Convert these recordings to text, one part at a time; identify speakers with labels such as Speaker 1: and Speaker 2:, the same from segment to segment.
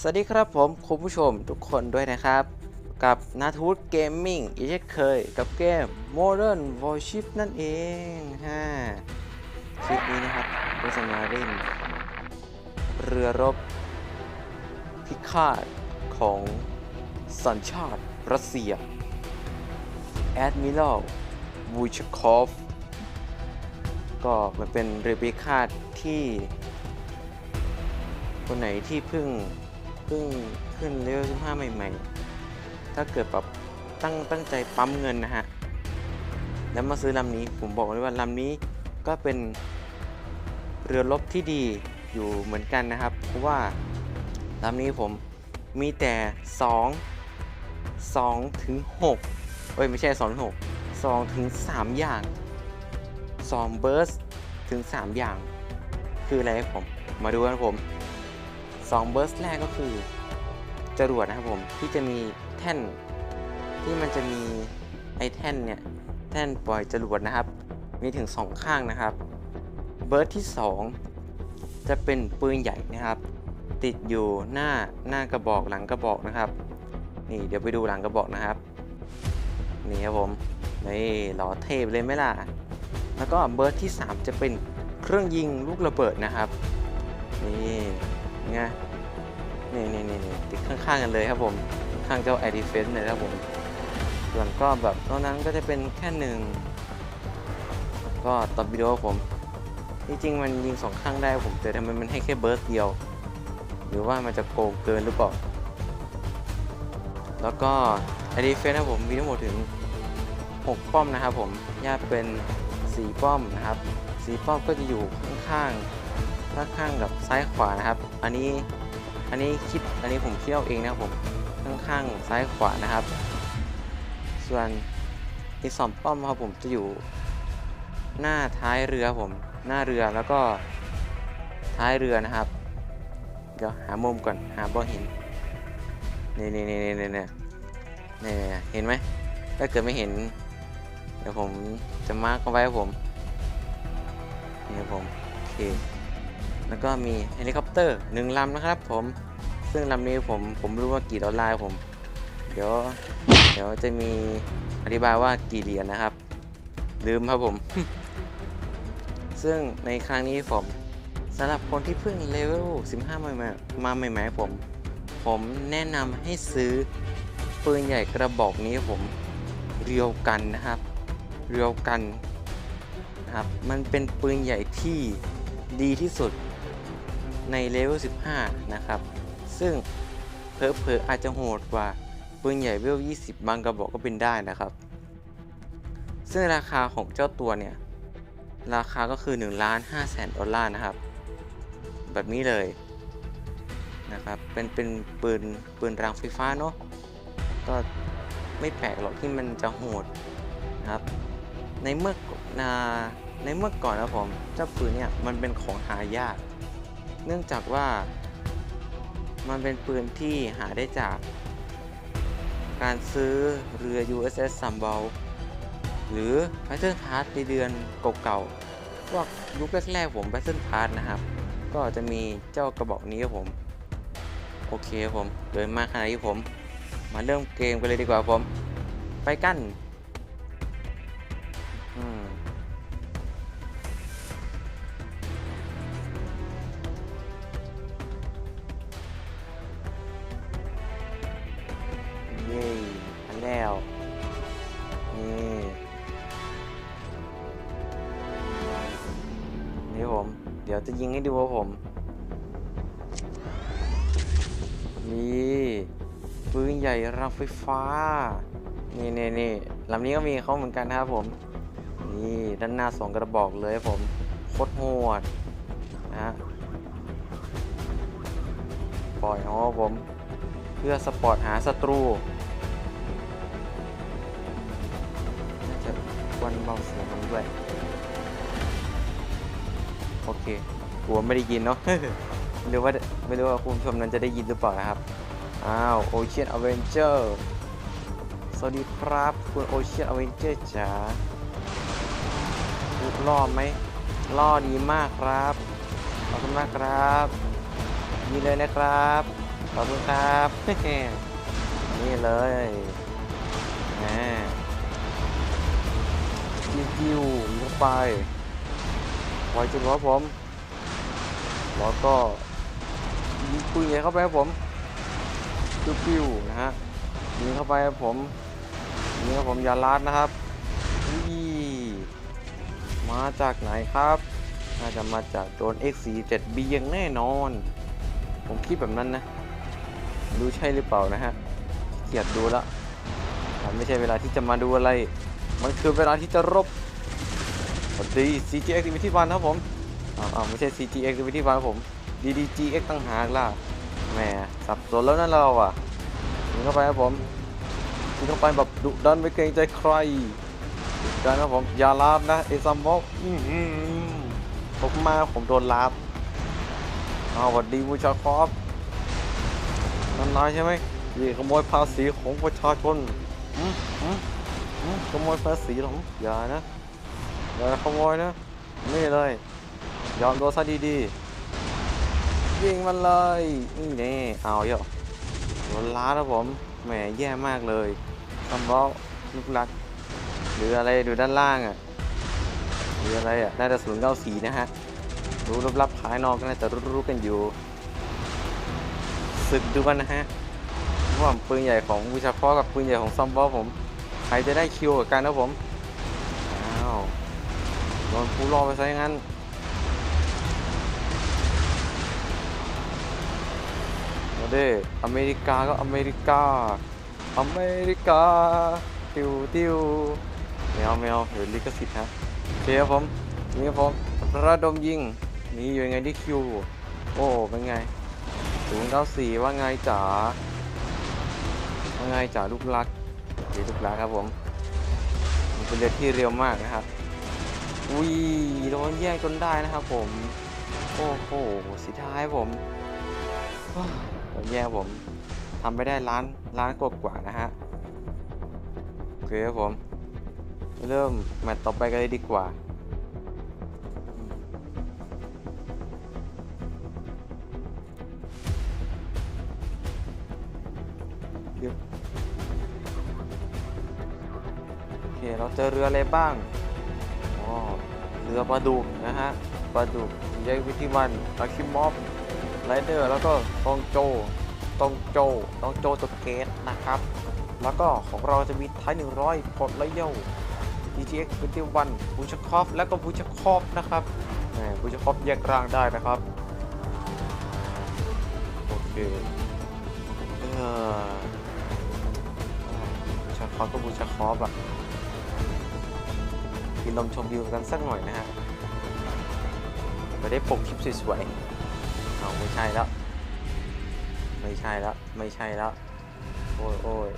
Speaker 1: สวัสดีครับผมคุณผู้ชมทุกคนด้วยนะครับ กับนาทูตเกมมิ่งอีกเช่นเคยกับเกม Modern Warship นั่นเองฮะคลิปนี้นะครับเราจะมาเล่นเรือรบพิฆาตของสัญชาติรัสเซีย Admiral w u c h k o v ก็มันเป็นเรือพิฆาตที่คนไหนที่เพิ่ง เพิ่งขึ้นเลเวล15 ใหม่ๆ ถ้าเกิดแบบตั้งตั้งใจปั๊มเงินนะฮะ แล้วมาซื้อลำนี้ผมบอกเลยว่าลำนี้ก็เป็นเรือรบที่ดีอยู่เหมือนกันนะครับ เพราะว่าลำนี้ผมมีแต่ 2 2ถึง6เอ้ยไม่ใช่2ถึง6 2ถึง3อย่าง2เบิร์สถึง 3 อย่าง คืออะไรผม มาดูกันผม 2เบิร์สแรกก็คือจรวดนะครับผมที่จะมีแท่นที่มันจะมีไอแท่นเนี่ยแท่นปล่อยจรวดนะครับ มีถึง 2 ข้างนะครับ เบิร์สที่ 2 จะเป็นปืนใหญ่นะครับ ติดอยู่หน้าหน้ากระบอกหลังกระบอกนะครับ นี่เดี๋ยวไปดูหลังกระบอกนะครับนี่ครับผมนี่หล่อเทพเลยไหมล่ะแล้วก็เบิร์สที่ 3 จะเป็นเครื่องยิงลูกระเบิดนะครับนี่ ไงนี่นี่นี่นี่ติดข้างๆกันเลยครับผมข้างเจ้าไอดีเฟนเลยครับผมส่วนก็แบบตอนนั้นก็จะเป็นแค่หนึ่งก็ตอนวิดีโอผมจริงๆมันยิงสองข้างได้ผมแต่ทำไมมันให้แค่เบิร์สเดียว หรือว่ามันจะโกงเกินหรือเปล่า แล้วก็ไอดีเฟนนะผมมีทั้งหมดถึง 6 ป้อมนะครับผมแยกเป็น 4 ป้อมนะครับ 4 ป้อมก็จะอยู่ข้างๆ ข้างข้างกับซ้ายขวานะครับ อันนี้อันนี้คิดอันนี้ผมคิดเอาเองนะครับผมข้างข้างซ้ายขวานะครับ ส่วนอีสองป้อมครับผมจะอยู่หน้าท้ายเรือผม หน้าเรือแล้วก็ท้ายเรือนะครับ เดี๋ยวหามุมก่อนหาบ่เห็นนี่นี่นี่นี่นี่นี่นี่เห็นไหมถ้าเกิดไม่เห็น เดี๋ยวผมจะมาร์กเอาไว้ผมนี่ผมโอเค แล้วก็มีเฮลิคอปเตอร์หนึ่งลำนะครับผม ซึ่งลำนี้ผมผมรู้ว่ากี่ดอลลาร์ผม เดี๋ยวเดี๋ยวจะมีอธิบายว่ากี่เหรียญนะครับ ลืมครับผม ซึ่งในครั้งนี้ผมสำหรับคนที่เพิ่งเลเวล 15 มาใหม่มาใหม่ๆผม ผมแนะนำให้ซื้อปืนใหญ่กระบอกนี้ผมเรียวกันนะครับ เรียวกันนะครับ มันเป็นปืนใหญ่ที่ดีที่สุด ในเลเวล 15 นะครับ ซึ่งเพอเพออาจจะโหดกว่าปืนใหญ่เวล 20 บางกระบอกก็เป็นได้นะครับ ซึ่งราคาของเจ้าตัวเนี่ย ราคาก็คือ1ล้าน5แสนดอลลาร์นะครับ แบบนี้เลยนะครับ เป็นเป็นปืนปืนรางไฟฟ้าเนาะ ก็ไม่แปลกหรอกที่มันจะโหดนะครับ ในเมื่อในเมื่อก่อนนะผมเจ้าปืนเนี่ยมันเป็นของหายาก เนื่องจากว่ามันเป็นปืนที่หาได้จาก การซื้อเรือ USS s u m b a l หรือ Battle Pass ในเดือนเก่าๆพวกยุคแรกๆผม Battle Pass นะครับ ก็จะมีเจ้ากระบอกนี้ครับผม โอเคครับผมเดินมาขนาดนี้ผม มาเริ่มเกมกันเลยดีกว่าผม ไปกัน จะยิงให้ดูว่าผม นี่ปืนใหญ่รางไฟฟ้า นี่นี่นี่ลำนี้ก็มีเขาเหมือนกันนะครับผม นี่ด้านหน้าสองกระบอกเลยผมโคตรโหดนะฮะปล่อยของผม เพื่อสปอร์ตหาศัตรูน่าจะวันเบาเสียงมันด้วยโอเค กลัวไม่ได้ยินเนาะ ไม่รู้ว่าไม่รู้ว่าคุณผู้ชมนั้นจะได้ยินหรือเปล่านะครับ อ้าว Ocean Avenger สวัสดีครับคุณ Ocean Avenger จ๋าลูกล่อไหมล่อดีมากครับขอบคุณมากครับนี่เลยนะครับขอบคุณครับนี่เลยแหมจิ้วจิ้วลงไปปล่อยจุดครับผม แล้วก็ยิงปืนใหญ่เข้าไปครับผมปิ้วๆนะฮะยิงเข้าไปครับผมยิงครับผมยาลาดนะครับอุ้ยมาจากไหนครับ น่าจะมาจากโดน X47B อย่างแน่นอน ผมคิดแบบนั้นนะดูใช่หรือเปล่านะฮะเกียดดูแล้วมันไม่ใช่เวลาที่จะมาดูอะไร มันคือเวลาที่จะรบสวัสดี CG Activity 1ครับผม อ้าวอ้าไม่ใช่ CG Activity 1ครับผม DDGX ตั้งหากล่ะแหมสับสนแล้วนั่นเราอะยิงเข้าไปครับผมยิงเข้าไปแบบดุดันไม่เกรงใจใครดุดันครับผมอย่าลาบนะเอซัมบอกอืผมมาผมโดนลาบอ้าวสวัสดีบูชาคอฟนั่นนายใช่ไหมที่ขโมยภาษีของประชาชนอืมอืมอืมขโมยภาษีหรออย่านะอย่าขโมยนะนี่เลย ยอมโดนซะดีๆ ยิงมันเลย นี่แน่เอาเยอะโดนล้าแล้วผม แหมแย่มากเลยคำบอกลูกรัก หรืออะไรดูด้านล่างอะหรืออะไรอะ น่าจะศูนย์เก้าสีนะฮะ รู้รูปลับภายนอกก็น่าจะรู้ๆกันอยู่ศึกดูกันนะฮะว่าปืนใหญ่ของวิชาพ่อกับปืนใหญ่ของซอมบอลผม ใครจะได้คิวกับกันนะผม อ้าว โดนผู้รอไปซะอย่างนั้น เด้อเมริกาก็อเมริกา อเมริกา ติวติวแมวแมวเดี๋ยวลิขสิทธิ์ฮะโอเคครับผมนี่ครับผมระดมยิงมีอยู่ยังไงที่คิว โอ้ เป็นไงศูนย์เก้าสี่ว่าไงจ๋า ว่าไงจ๋าลูกรักดีลูกรักครับผม มันเป็นเรือที่เร็วมากนะครับอุ้ยโดนแย่งจนได้นะครับผม โอ้โหสีท้ายผม แย่ผมทำไม่ได้ล้านล้านกว่ากว่านะฮะโอเคครับผม เริ่มแมตต์ต่อไปกันเลยดีกว่าเดี๋ยวโอเคเราเจอเรืออะไรบ้างอ๋อเรือปลาดุกนะฮะปลาดุกยัยวิธีวันอาคิมอฟ ไรเดอร์แล้วก็ตองโจตองโจตองโจตัวเกตนะครับ แล้วก็ของเราจะมีไทย100ปลดไลเยล DTX วิธีวันบูชคอฟแล้วก็บูชคอฟนะครับบูชคอฟแยกร่างได้นะครับ โอเคเออบูชคอฟก็บูชคอฟอะกินลมชมวิวกันสักหน่อยนะฮะไปได้ปกคลิปสวยๆ เอาไม่ใช่แล้ว ไม่ใช่แล้ว ไม่ใช่แล้ว โอ้ยโอ้ย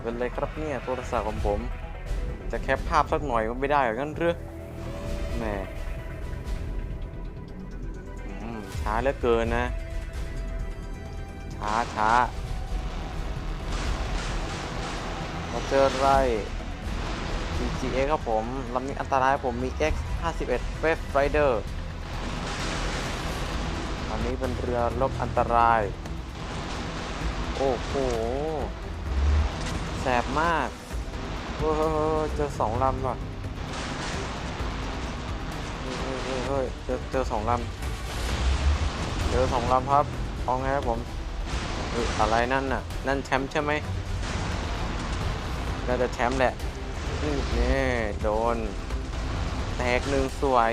Speaker 1: เป็นไรครับเนี่ยโทรศัพท์ของผม จะแคปภาพสักหน่อยก็ไม่ได้หรองั้นหรือแหมช้าเหลือเกินนะ ช้าช้าเราเจอไร GGX ครับผมลำนี้อันตรายผมมี X 51 Wave Rider อันนี้เป็นเรือรบอันตราย โอ้โห แสบมากเฮ้ยเจอสองลำว่ะเฮ้ยเฮ้เจอเจอสองลำเจอสองลำครับเอาไงครับผมอะไรนั่นน่ะ นั่นแชมป์ใช่ไหมน่าจะแชมป์แหละนี่โดน แตกหนึ่งสวย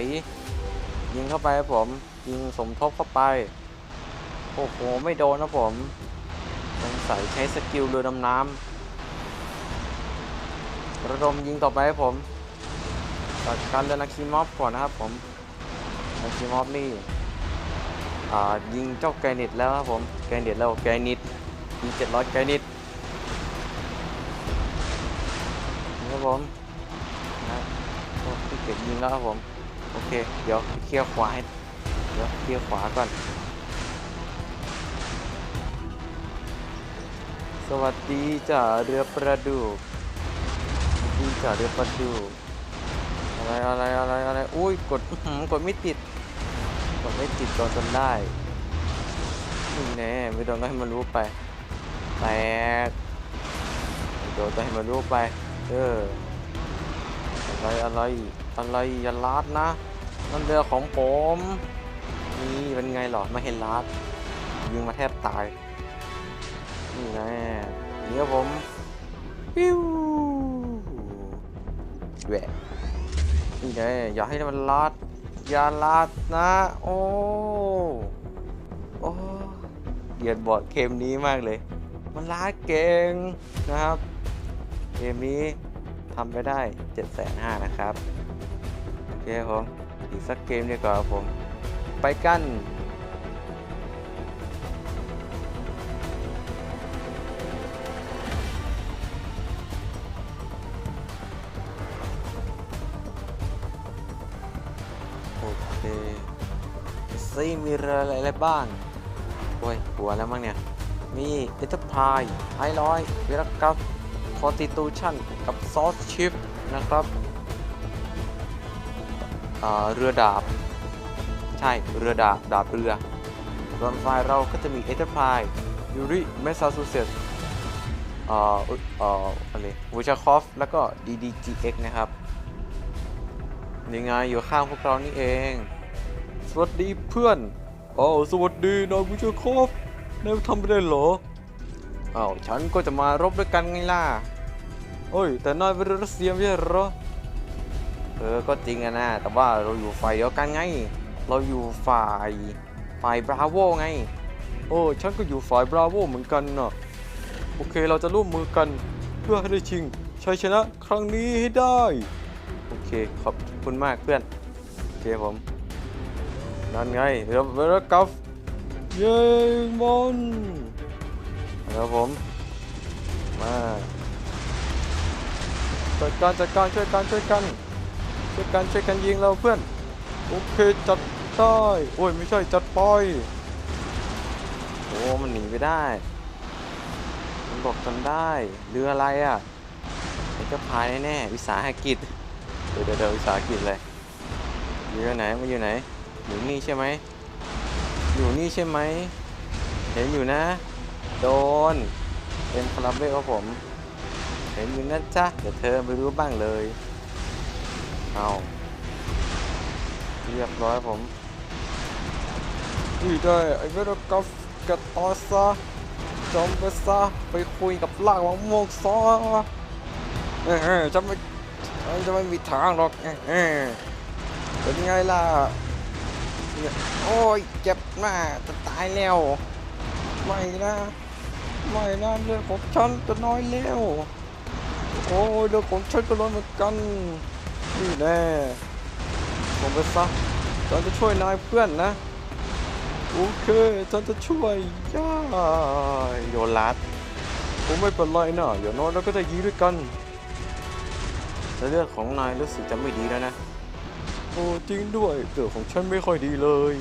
Speaker 1: ยิงเข้าไปครับผม ยิงสมทบเข้าไป โอ้โห ไม่โดนนะผมสงสัยใช้สกิลเรือดำน้ำระดมยิงต่อไปครับผมจัดการเรือนาคีมอฟก่อนนะครับผมนาคีมอฟนี่อ่ายิงเจ้าไกนิตแล้วครับผมไกนิตแล้วไกนิตยิง700ไกนิตครับผมนะโอ้พี่เก็บยิงแล้วครับผม โอเค เดี๋ยวเคลียร์ขวาให้ ดี๋ยวเลียร์ขวาก่อน สวัสดีจ่าเรือประดูกสวัสดีจ่าเรือประดูกอะไรอะไรอะไรอะไรอุ้ยกดกดไม่ติด กดไม่ติดโดนจนได้นี่แน่ไม่โดนก็ให้มันรู้ไปแตกไม่โดนก็ให้มันรู้ไป เอออะไรอะไรอะไรอย่าลาดนะนั่นเรือของผม นี่เป็นไงหรอไม่เห็นลาดยิงมาแทบตาย นี่แน่เดี๋ยวผมปิ้วแหวะนี่แน่อย่าให้มันลาดอย่าลาดนะ โอ้โอ้เกียดบอดเกมนี้มากเลย มันลาดเก่งนะครับเกมนี้ทำไปได้7 5 0 0นะครับ โอเคครับผม อีกสักเกมดีกว่าครับผม ไปกันโอเคซีมีเรืออะไรอะไรบ้างโอ้ยหัวแล้วมั้งเนี่ย มีเอทพายไฮลอยเวลกับคอ t ติตูชันกับซอสชิปนะครับอ่าเรือดาบ ใช่เรือดาบดาบเรือส่วนฝ่ายเราก็จะมีเอทพายยูริเมซาซูเซตอ่าเอ่อเอ่ออะไรวูชาคอฟแล้วก็ DDGX นะครับยังไงอยู่ข้างพวกเรานี่เอง สวัสดีเพื่อนอ๋อสวัสดีนายวูชาคอฟนายทำไม่ได้เหรออ้าวฉันก็จะมารบด้วยกันไงล่ะโอ้ย แต่นายเป็นรัสเซียไม่ใช่เหรอเออก็จริงอะนะ แต่ว่าเราอยู่ฝ่ายเดียวกันไง เราอยู่ฝ่ายฝ่ายบราโวไง โอ้ฉันก็อยู่ฝ่ายบราโวเหมือนกันน่ะโอเคเราจะร่วมมือกันเพื่อให้ได้ชิงชัยชนะครั้งนี้ให้ได้ โอเคขอบคุณมากเพื่อน โอเคผม นั่นไงเรือเรือกัฟเย้มอนครับผม มาจัดการจัดการช่วยกันช่วยกันช่วยกันช่วยกันยิงเราเพื่อน โอเคจัด ได้โอ้ยไม่ใช่จัดปล่อยโอ้มันหนีไปได้ มันบอกจนได้เรืออะไรอะไอ้เจ้าพายแน่ๆวิสาหกิจเดี๋ยวเดี๋ยววิสาหกิจเลยอยู่ไหนมันอยู่ไหนอยู่นี่ใช่ไหมอยู่นี่ใช่ไหมเห็นอยู่นะ โดนเป็นคาราเบลครับผม เห็นอยู่นะจ๊ะเดี๋ยวเธอไม่รู้บ้างเลยเอาเรียบร้อยผม นี่ได้ไอ้เวรกัฟกระตอซะจอมไปซะไปคุยกับล่ากมะม่วงซะเออจะไม่จะไม่มีทางหรอกเออเป็นไงล่ะโอ้ยเจ็บมาจะตายแล้วไม่นะไม่นะเรื่องของฉันจะน้อยแล้วโอ้ยเรื่องของฉันก็น้อยเหมือนกันนี่แน่ผมไปซะฉันจะช่วยนายเพื่อนนะ โอเคฉันจะช่วยย่าโยลัดผมไม่เป็นไรนะอย่างน้อยเราก็จะยีด้วยกันแต่เรื่องของนายรู้สึกจะไม่ดีแล้วนะโอ้จริงด้วยเรื่องของฉันไม่ค่อยดีเลย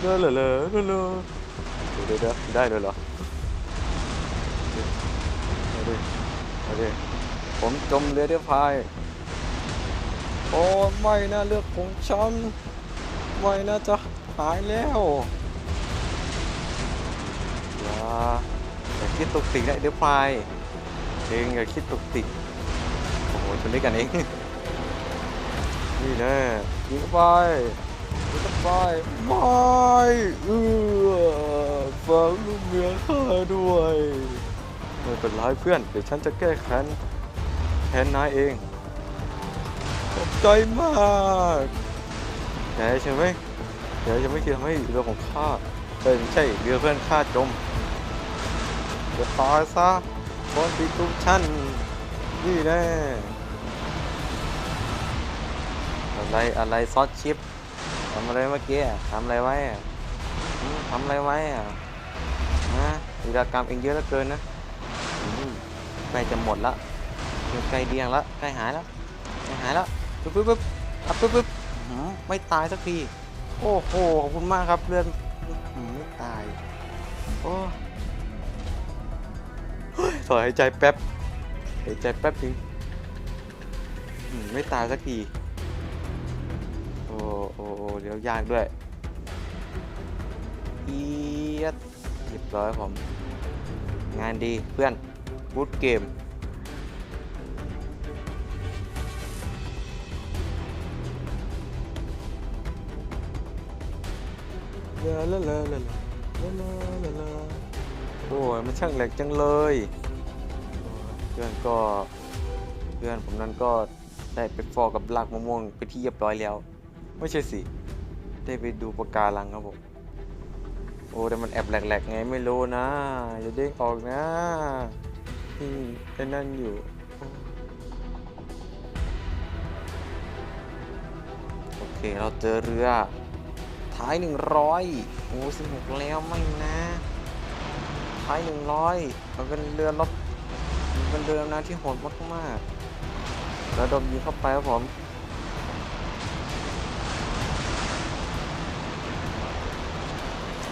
Speaker 1: เลอะเลอเลอะเลอเลอเดี๋ยวเดี๋ยวเดี๋ยได้เลยเหรอเอาดิเอาดิผมจมเรือเดียพายโอ้ไม่นะเลือกของฉันไม่นะจะหายแล้ว อย่าคิดตุกติกนะเดี๋ยวพายเองอย่าคิดตุกติกโอ้โหชนด้วยกันเองนี่แน่ยิงไปยิงไปไม่เออฟังลูกเมียข้าด้วยไม่เป็นไรเพื่อนเดี๋ยวฉันจะแก้แค้นแค้นนายเองขอบใจมากแกใช่ไหมแกจะไม่คิดทำให้เรือของข้าเออไม่ใช่เรือเพื่อนข้าจม จะตายซะบนติตุชันนี่แน่อะไรอะไรซอสชิปทำอะไรเมื่อกี้ทำอะไรไว้ทำอะไรไว้อะฮะวีรกรรมเองเยอะเหลือเกินนะใกล้จะหมดละใกล้เดียงละใกล้หายล้วไม่หายล้วปึ๊บปึ๊บปึ๊บอับปึ๊บปึ๊บไม่ตายสักที โอ้โหขอบคุณมากครับเลือดอื้อหือไม่ตาย โอ้ ถอยหายใจแป๊บหายใจแป๊บนึงไม่ตายสักทีโอ้โอโอเลี้ยวยากด้วยเอียดเรียบร้อยผม งานดีเพื่อนบูตเกมลาลาลาลาลาลาลาโอ้ยมันช่างแหลกจังเลย เพื่อนก็เพื่อนผมนั้นก็ได้ไปฟอกับลากมะม่วงไปที่เรียบร้อยแล้ว ไม่ใช่สิ ได้ไปดูปะการังครับผม โอ้แต่มันแอบแหลกๆไงไม่รู้นะอย่าเด้งออกนะนี่ไอ้นั่นอยู่โอเคเราเจอเรือ ท้ายหนึ่งร้อยโอ้สิบหกแล้วไม่นะ ท้ายหนึ่งร้อยมันเป็นเรือรบ เป็นเรือดำน้ำที่โหดมากๆแล้วดมยิงเข้าไปครับผม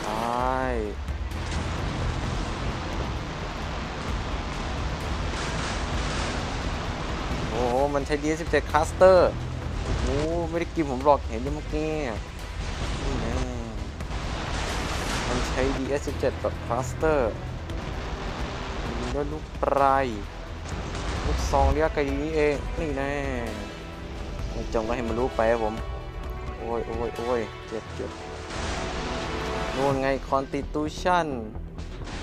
Speaker 1: ใช่โอ้โห มันใช้ D17 คาสเตอร์โอ้โหไม่ได้กินผมหรอกเห็นยู่เมื่อกี้มันใช้ DS17 แบบฟาสเตอร์ ด้วยลูกปลายลูกซองเรียกไกลนี้เอง นี่แน่จงก็ให้มันรู้ไปครับผม โอ้ยโอ้ยโอ้ยเจ็บเจ็บนู่นไงคอนติตูชั่น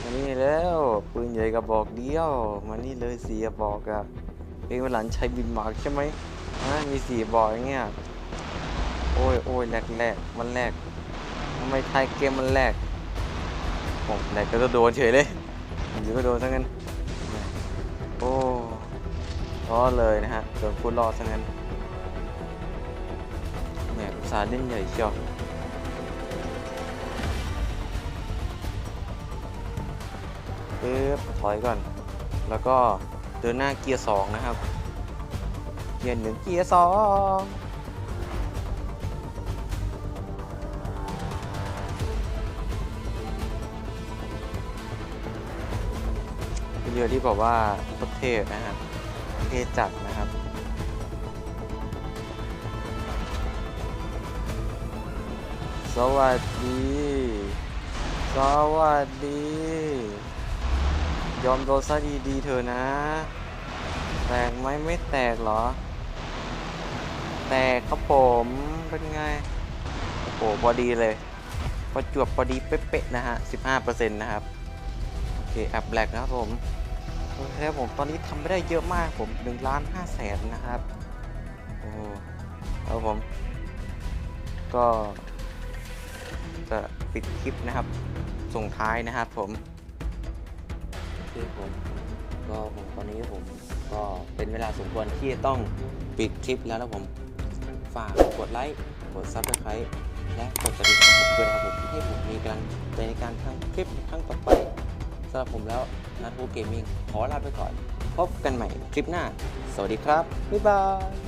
Speaker 1: มานี่แล้ว ปืนใหญ่กระบอกเดียว มานี่เลยสี่กระบอกอะเองวันหลังใช้บินมาร์กใช่ไหมฮะมีสี่บอกอย่างเงี้ย โอ้ยโอ้ยแหลกแหลกมันแหลกทำไมไทยเกมมันแหลกผมแหลกก็จะโดนเฉยเลย อยู่ก็โดนทั้งนั้น โอ้รอเลยนะฮะโดนพูดรอดทั้งนั้นแหมสาห์เล่นใหญ่เชียวปึ๊บถอยก่อน แล้วก็เดินหน้าเกียร์สองนะครับ เกียร์หนึ่งเกียร์สอง รือที่บอกว่าโคตรเท่นะฮะเท่จัดนะครับสวัสดี สวัสดี ยอมโดนซะดีๆเธอะนะ แตกไหมไม่แตกเหรอ แตกครับผมเป็นไง โอ้โหพอดีเลยประจวบพอดีเป๊ะๆนะฮะ 15%นะครับ โอเคแอปแบล็กนะครับผม โอเคครับผมตอนนี้ทำไปได้เยอะมากผม1ล้าน5แสนนะครับโอ้ครับผม ก็จะปิดคลิปนะครับ ส่งท้ายนะครับผมโอเคผมก็ผมตอนนี้ผมก็เป็นเวลาสมควรที่จะต้องปิดคลิปแล้วนะผมฝากกดไลค์กดซับสไครต์และกดกระดิ่งของผมด้วยนะครับผมให้ผมมีกำลังใจในการทำคลิปครั้งต่อไป สำหรับผมแล้วนัทฮูเกมมิ่งขอลาไปก่อน พบกันใหม่คลิปหน้า สวัสดีครับ บ๊ายบาย